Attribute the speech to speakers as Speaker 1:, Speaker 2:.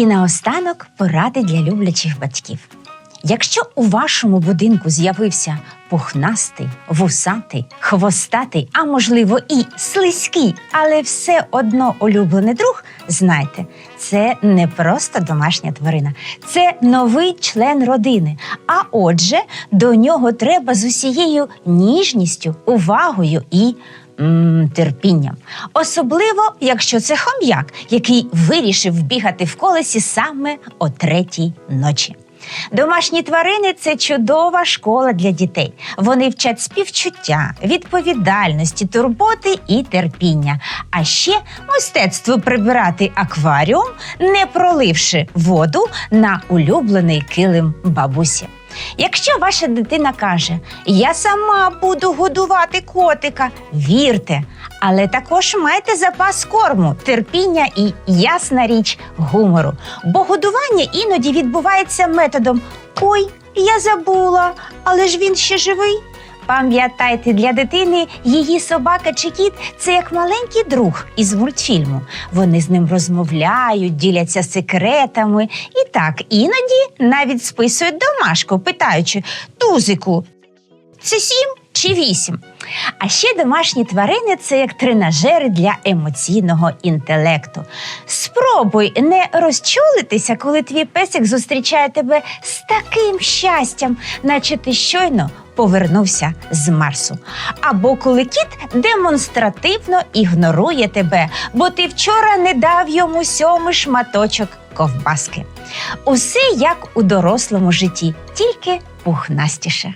Speaker 1: І наостанок поради для люблячих батьків. Якщо у вашому будинку з'явився пухнастий, вусатий, хвостатий, а можливо і слизький, але все одно улюблений друг, знайте, це не просто домашня тварина, це новий член родини. А отже, до нього треба з усією ніжністю, увагою і м, терпінням. Особливо, якщо це хом'як, який вирішив бігати в колесі саме о третій ночі. Домашні тварини це чудова школа для дітей. Вони вчать співчуття, відповідальності, турботи і терпіння. А ще мистецтво прибирати акваріум, не проливши воду на улюблений килим бабусі. Якщо ваша дитина каже, я сама буду годувати котика, вірте, але також майте запас корму, терпіння і ясна річ гумору. Бо годування іноді відбувається методом Ой, я забула, але ж він ще живий. Пам'ятайте, для дитини її собака чи кіт це як маленький друг із мультфільму. Вони з ним розмовляють, діляться секретами і так іноді навіть списують домашку, питаючи Тузику, це сім чи вісім? А ще домашні тварини це як тренажери для емоційного інтелекту. Спробуй не розчулитися, коли твій песик зустрічає тебе з таким щастям, наче ти щойно повернувся з Марсу. Або коли кіт демонстративно ігнорує тебе, бо ти вчора не дав йому сьомий шматочок ковбаски. Усе як у дорослому житті, тільки пухнастіше.